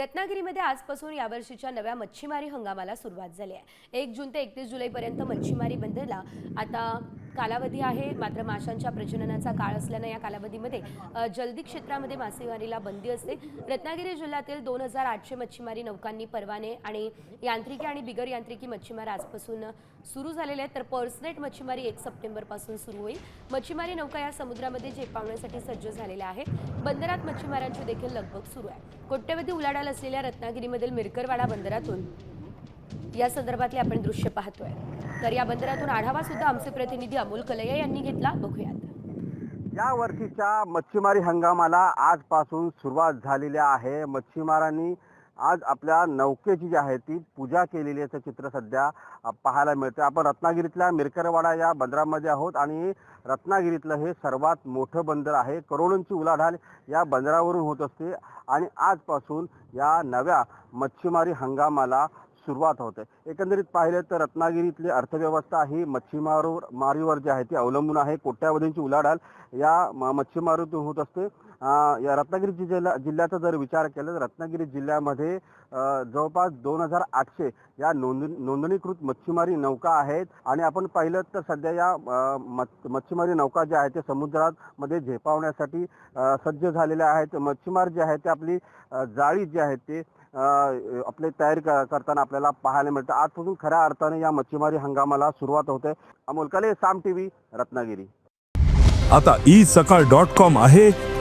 रत्नागिरीमध्ये आजपासून यावर्षीच्या नव्या मच्छीमारी हंगामाला सुरुवात झाली आहे. एक जून ते एकतीस जुलैपर्यंत मच्छीमारी बंदला आता कालावधी आहे. मात्र माशांच्या प्रजननाचा काळ असल्यानं या कालावधीमध्ये जलदी क्षेत्रामध्ये मासेमारीला बंदी असते. रत्नागिरी जिल्ह्यातील दोन हजार आठशे मच्छीमारी नौकांनी परवाने आणि यांत्रिकी आणि बिगर यांत्रिकी मच्छीमार आजपासून सुरू झालेले आहेत. तर पर्सनेट मच्छीमारी एक सप्टेंबरपासून सुरू होईल. मच्छीमारी नौका या समुद्रामध्ये झेपावण्यासाठी सज्ज झालेल्या आहेत. बंदरात मच्छीमारांची देखील लगबग सुरू आहे. कोट्यवधी उलाढाल असलेल्या रत्नागिरीमधील मिरकरवाडा बंदरातून या संदर्भातले आपण दृश्य पाहतोय. तर या बंदरातून आढावा सुद्धा आमचे प्रतिनिधी अमोल कलया यांनी घेतला. बघूयात. या वर्षीच्या मच्छीमारी हंगामाला आजपासून सुरुवात झालेली आहे. मच्छीमारांनी आज आपल्या नौकेची जी आहे ती पूजा केलेली याचं चित्र सध्या पाहायला मिळते आपण रत्नागिरीतल्या मिरकरवाडा या बंदरामध्ये आहोत आणि रत्नागिरीतलं हे सर्वात मोठं बंदर आहे. करोडोंची उलाढाल या बंदरावरून होत असते आणि आजपासून या नव्या मच्छीमारी हंगामाला सुरुवात होते. एकंदरीत पाहिलं तर रत्नागिरीतली अर्थव्यवस्था ही मच्छीमार मारीवर जी आहे ती अवलंबून आहे. कोट्यावधींची उलाढाल या मच्छीमारीतून होत असते. या रत्नागिरी जिल्ह्याला जिल्ह्याचा जर विचार केला तर रत्नागिरी जिल्ह्यामध्ये जवळपास दोन हजार आठशे या नोंदणीकृत मच्छीमारी नौका आहेत. आणि आपण पाहिलं तर सध्या या मच्छीमारी नौका ज्या आहेत ते समुद्रात मध्ये झेपावण्यासाठी सज्ज झालेल्या आहेत. मच्छीमार जे आहेत ते आपली जाळी जी आहेत ते आपले तयारी करताना आपल्याला पाहायला मिळतं. आजपासून खऱ्या अर्थाने या मच्छीमारी हंगामाला सुरुवात होते. अमोल कले साम टीव्ही रत्नागिरी. आता ई सकाळ डॉट कॉम आहे.